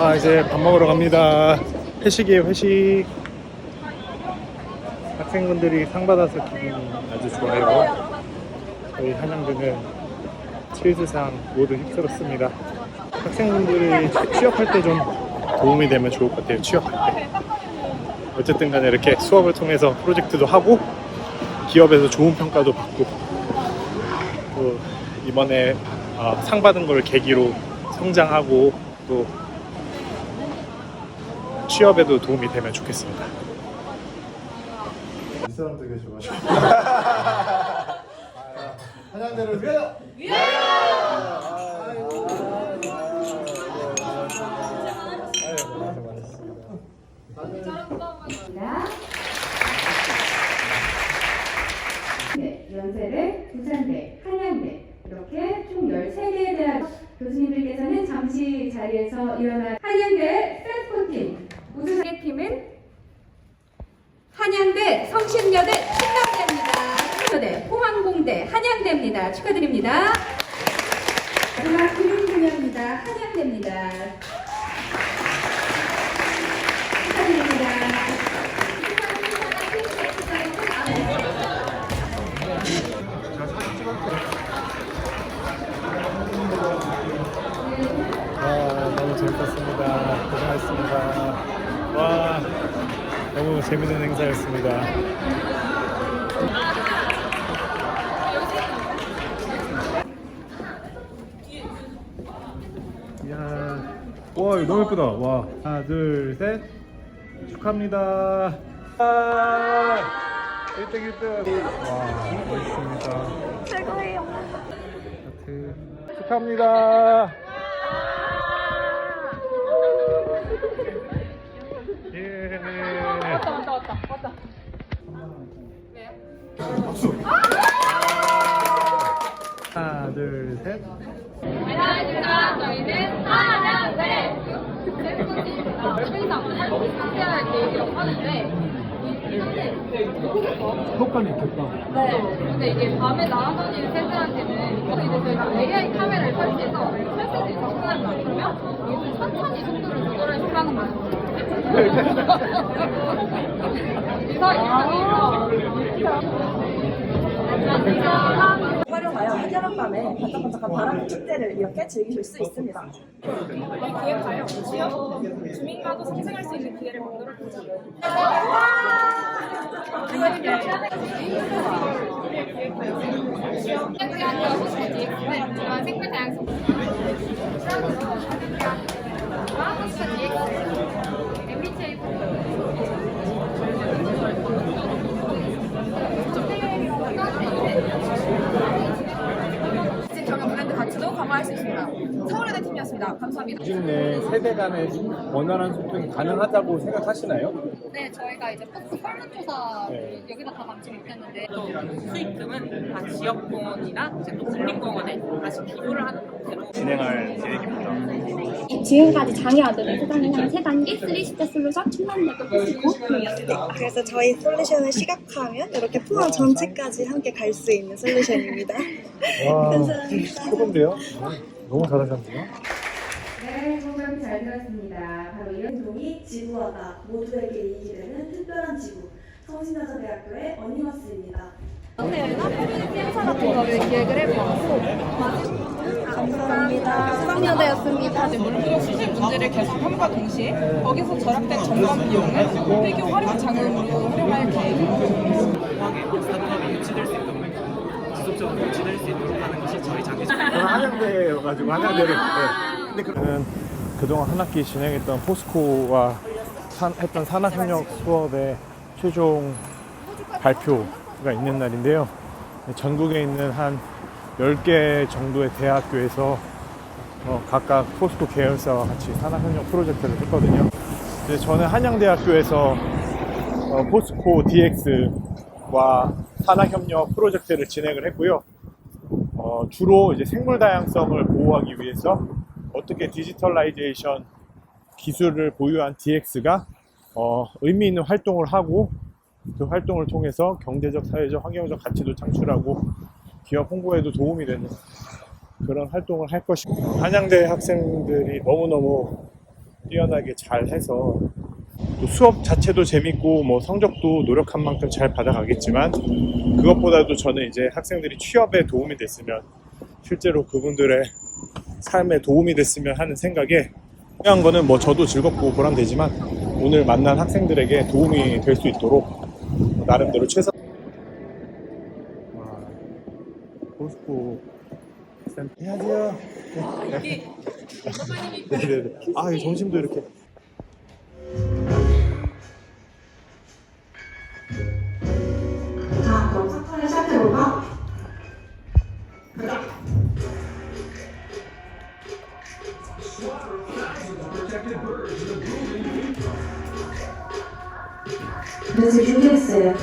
아 이제 밥 먹으러 갑니다. 회식이에요 회식. 학생분들이 상 받아서 기분이 아주 좋아요. 저희 한양대는 치즈상 모두 휩쓸었습니다. 학생분들이 취업할 때 좀 도움이 되면 좋을 것 같아요. 취업할 때. 어쨌든 간에 이렇게 수업을 통해서 프로젝트도 하고 기업에서 좋은 평가도 받고 또 이번에 어, 상 받은 걸 계기로 성장하고 또 취업에도 도움이 되면 좋겠습니다. 이 사람 되게 좋아하시고 한양대를 위하여! 네, 연세대, 부산대, 한양대 이렇게 총 13개의 대학 교수님들께서는 잠시 자리에서 일어나 한양대 스포팀 우수 팀은 한양대 성심여대 신남대입니다. 성심여대 포항공대 한양대입니다. 축하드립니다. 마지막 기름분야입니다. 한양대입니다. 축하드립니다. 와 너무 재밌었습니다. 고생하셨습니다. 와 너무 재밌는 행사였습니다. 이야, 와 이거 너무 예쁘다. 와 하나 둘 셋 축하합니다. 아, 1등 1등. 와 멋있습니다. 최고예요. 하트. 축하합니다. 상 상세한 얘기라고 하는데 효과는 있겠다. 네. 근데 이게 밤에 나와다니는 팬들한테는 그래서 이제 저희가 AI 카메라를 설치해서 설치해서 접근한다. 그러면 이게 천천히 속도를 조절해서 하는 거예요. 그래서 이거 활용하여 한 여름 밤에 반짝반짝한 바람 축제를 이렇게 즐기실 수 있습니다. 이 기획하여 지역 주민과도 상생할 수 있는 기회를 만들어 보자. 이런 생물 다양성 MBTI 지금 경영 브랜드 가치도 강화할 수 있습니다. 서울예대 팀이었습니다. 감사합니다. 요즘 내 세대 간의 원활한 소통이 가능하다고 생각하시나요? 네, 저희가 이제 포스 설문조사 여기다 다 담지 못했는데 수익금은 다 지역공원이나 이제 또 국립공원에 다시 기부를 하는 형태로 진행할 계획입니다. 지금까지 장애 아들을 세단하는 세 단계 3스텝 솔루션 충남대교 포스코 그래서 저희 솔루션을 시각화하면 이렇게 포항 전체까지 함께 갈 수 있는 솔루션입니다. 와, 감사합니다. 최고인데요? 너무 잘하셨네요. 네, 소감 잘 들었습니다. 바로 이런 동이 지구와가 모두에게 이익이 되는 특별한 지구 성신여자대학교의 어니머스입니다. 행사 같은 거를 기획을 해보았고 감사합니다. 수학여대였습니다. 수질 문제를 개선함과 동시에 거기서 절약된 전관 비용을 폐교 활용 장으로 활용할 계획입니다. 스타트업이 유치될 수 있도록 지속적으로 유치될 수 있도록 하는 것이 저희 장기 저는 한양대여가지고 한양대를. 네. 그는 그동안 한 학기 진행했던 포스코와 산- 했던 산학협력 수업의 최종 발표가 있는 날인데요. 전국에 있는 한 10개 정도의 대학교에서 어, 각각 포스코 계열사와 같이 산학협력 프로젝트를 했거든요. 저는 한양대학교에서 어, 포스코 DX와 산학협력 프로젝트를 진행을 했고요. 어, 주로 이제 생물 다양성을 보호하기 위해서 어떻게 디지털라이제이션 기술을 보유한 DX가 어, 의미 있는 활동을 하고 그 활동을 통해서 경제적, 사회적, 환경적 가치도 창출하고 기업 홍보에도 도움이 되는 그런 활동을 할 것이고 한양대 학생들이 너무너무 뛰어나게 잘 해서 또 수업 자체도 재밌고 뭐 성적도 노력한 만큼 잘 받아가겠지만 그것보다도 저는 이제 학생들이 취업에 도움이 됐으면 실제로 그분들의 삶에 도움이 됐으면 하는 생각에 중요한 거는 뭐 저도 즐겁고 보람되지만 오늘 만난 학생들에게 도움이 될 수 있도록 나름대로 최선 와, 포스코 센터 안녕하세요 네. 네네네 아, 이 점심도 이렇게 Decidiu descer.